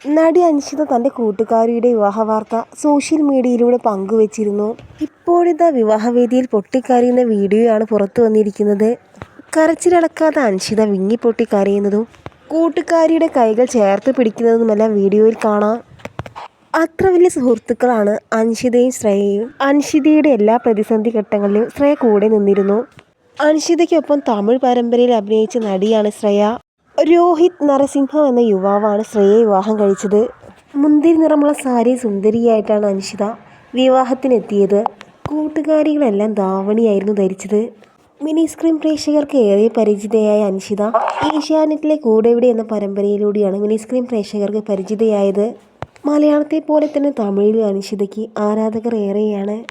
നടി അൻഷിത തന്റെ കൂട്ടുകാരിയുടെ വിവാഹ വാർത്ത സോഷ്യൽ മീഡിയയിലൂടെ പങ്കുവച്ചിരുന്നു. ഇപ്പോഴിതാ വിവാഹവേദിയിൽ പൊട്ടിക്കരയുന്ന വീഡിയോയാണ് പുറത്തു വന്നിരിക്കുന്നത്. കരച്ചിലടക്കാതെ അൻഷിത വിങ്ങിപ്പൊട്ടി കരയുന്നതും കൂട്ടുകാരിയുടെ കൈകൾ ചേർത്ത് പിടിക്കുന്നതുമെല്ലാം വീഡിയോയിൽ കാണാം. അത്ര വലിയ സുഹൃത്തുക്കളാണ് അൻഷിതയും ശ്രേയയും. അൻഷിതയുടെ എല്ലാ പ്രതിസന്ധി ഘട്ടങ്ങളിലും ശ്രേയ കൂടെ നിന്നിരുന്നു. അൻഷിതയ്ക്കൊപ്പം തമിഴ് പരമ്പരയിൽ അഭിനയിച്ച നടിയാണ് ശ്രേയ. രോഹിത് നരസിംഹ എന്ന യുവാവാണ് ശ്രേയയെ വിവാഹം കഴിച്ചത്. മുന്തിരി നിറമുള്ള സാരി സുന്ദരിയായിട്ടാണ് അനുഷിത വിവാഹത്തിനെത്തിയത്. കൂട്ടുകാരികളെല്ലാം ധാവണിയായിരുന്നു ധരിച്ചത്. മിനി സ്ക്രീൻ പ്രേക്ഷകർക്ക് ഏറെ പരിചിതയായ അനുഷിത ഏഷ്യാനെറ്റിലെ കൂടെവിടെ എന്ന പരമ്പരയിലൂടെയാണ് മിനി സ്ക്രീൻ പ്രേക്ഷകർക്ക് പരിചിതയായത്. മലയാളത്തെ പോലെ തന്നെ തമിഴിലും അനുഷിതയ്ക്ക് ആരാധകർ ഏറെയാണ്.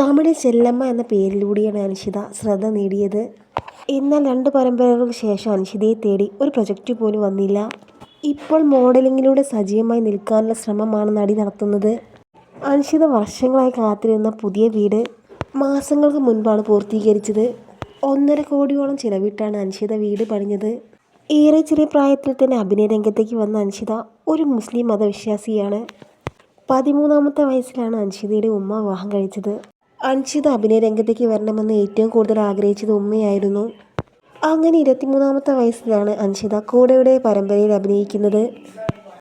തമിഴ് ചെല്ലമ്മ എന്ന പേരിലൂടെയാണ് അനുഷിത ശ്രദ്ധ നേടിയത്. എന്നാൽ രണ്ട് പരമ്പരകൾക്ക് ശേഷം അൻഷിതയെ തേടി ഒരു പ്രൊജക്റ്റ് പോലും വന്നില്ല. ഇപ്പോൾ മോഡലിങ്ങിലൂടെ സജീവമായി നിൽക്കാനുള്ള ശ്രമമാണ് നടി നടത്തുന്നത്. അൻഷിത വർഷങ്ങളായി കാത്തിരുന്ന പുതിയ വീട് മാസങ്ങൾക്ക് മുൻപാണ് പൂർത്തീകരിച്ചത്. ഒന്നര കോടിയോളം ചിലവിട്ടാണ് അൻഷിത വീട് പണിഞ്ഞത്. ഏറെ ചെറിയ പ്രായത്തിൽ തന്നെ അഭിനയ രംഗത്തേക്ക് വന്ന അൻഷിത ഒരു മുസ്ലിം മതവിശ്വാസിയാണ്. പതിമൂന്നാമത്തെ വയസ്സിലാണ് അൻഷിതയുടെ ഉമ്മ വിവാഹം കഴിച്ചത്. അൻഷിത അഭിനയ രംഗത്തേക്ക് വരണമെന്ന് ഏറ്റവും കൂടുതൽ ആഗ്രഹിച്ചത് ഉമ്മയായിരുന്നു. അങ്ങനെ ഇരുപത്തിമൂന്നാമത്തെ വയസ്സിലാണ് അൻഷിത കൂടെയുടെ പരമ്പരയിൽ അഭിനയിക്കുന്നത്.